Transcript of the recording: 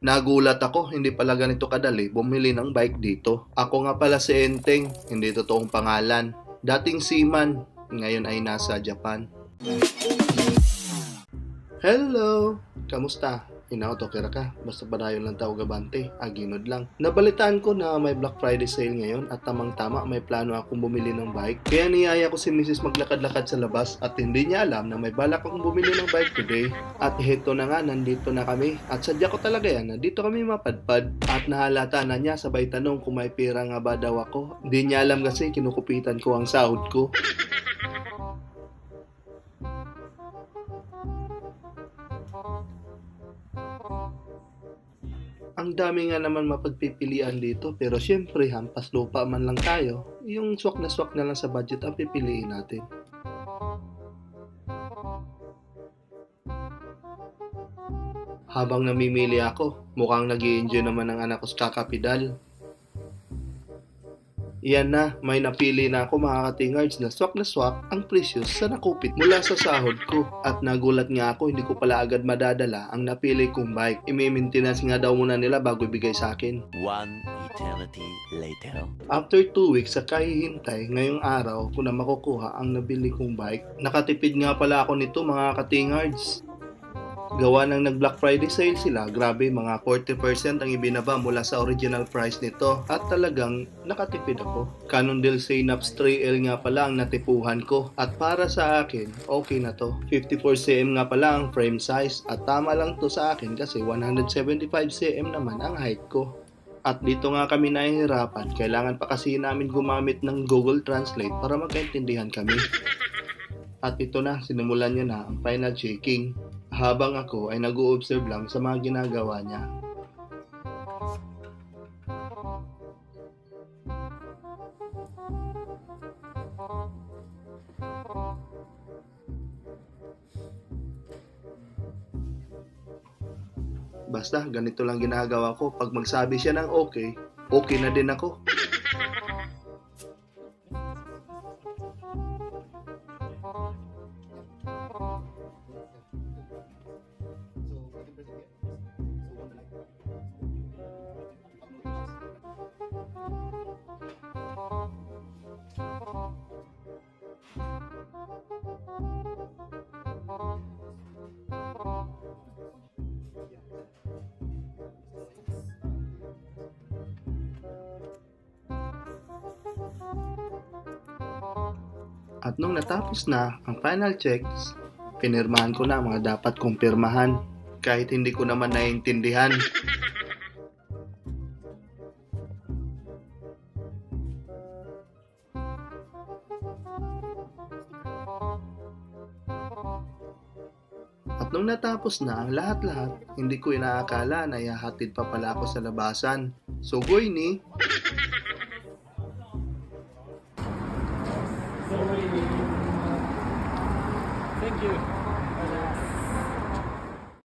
Nagulat ako, hindi pala ganito kadali bumili ng bike dito. Ako nga pala si Enteng, hindi totoong pangalan. Dating seaman, ngayon ay nasa Japan. Hello! Kamusta? Inauto kira ka, basta padayon lang tao gabante, aginod lang. Nabalitaan ko na may Black Friday sale ngayon at tamang-tama may plano akong bumili ng bike. Kaya niyaya ko si Mrs. maglakad-lakad sa labas at hindi niya alam na may balak akong bumili ng bike today. At heto na nga, nandito na kami. At sadya ko talaga yan na dito kami mapadpad. At nahalata na niya sabay tanong kung may pera nga ba daw ako. Hindi niya alam kasi kinukupitan ko ang sahod ko. Ang dami nga naman mapagpipilian dito pero syempre hampas lupa man lang tayo. Yung swak na swak na lang sa budget ang pipiliin natin. Habang namimili ako, mukhang nag enjoy naman ang anak ko sa kakapidal. Iyan na, may napili na ako mga katingards na swak na swak ang presyo sa nakupit mula sa sahod ko. At nagulat nga ako, hindi ko pala agad madadala ang napili kong bike. I-maintenance nga daw muna nila bago ibigay sa akin. One eternity later. After 2 weeks sa kahihintay, ngayong araw ko na makukuha ang nabili kong bike. Nakatipid nga pala ako nito mga katingards. Gawa ng nag Black Friday sale sila, grabe mga 40% ang ibinaba mula sa original price nito at talagang nakatipid ako. Cannondale Synapse 3L nga pala ang natipuhan ko at para sa akin, okay na to. 54cm nga pala ang frame size at tama lang to sa akin kasi 175cm naman ang height ko. At dito nga kami nahihirapan, kailangan pa kasi namin gumamit ng Google Translate para magkaintindihan kami. At ito na, sinimulan niya na ang final checking. Habang ako ay nag-o-observe lang sa mga ginagawa niya. Basta, ganito lang ginagawa ko. Pag magsabi siya ng okay, okay na din ako. At nung natapos na ang final checks, pinirmahan ko na ang mga dapat kong pirmahan kahit hindi ko naman naiintindihan. At nung natapos na ang lahat-lahat, hindi ko inaakala na ihahatid pa pala ako sa labasan. So, goy ni, Thank you.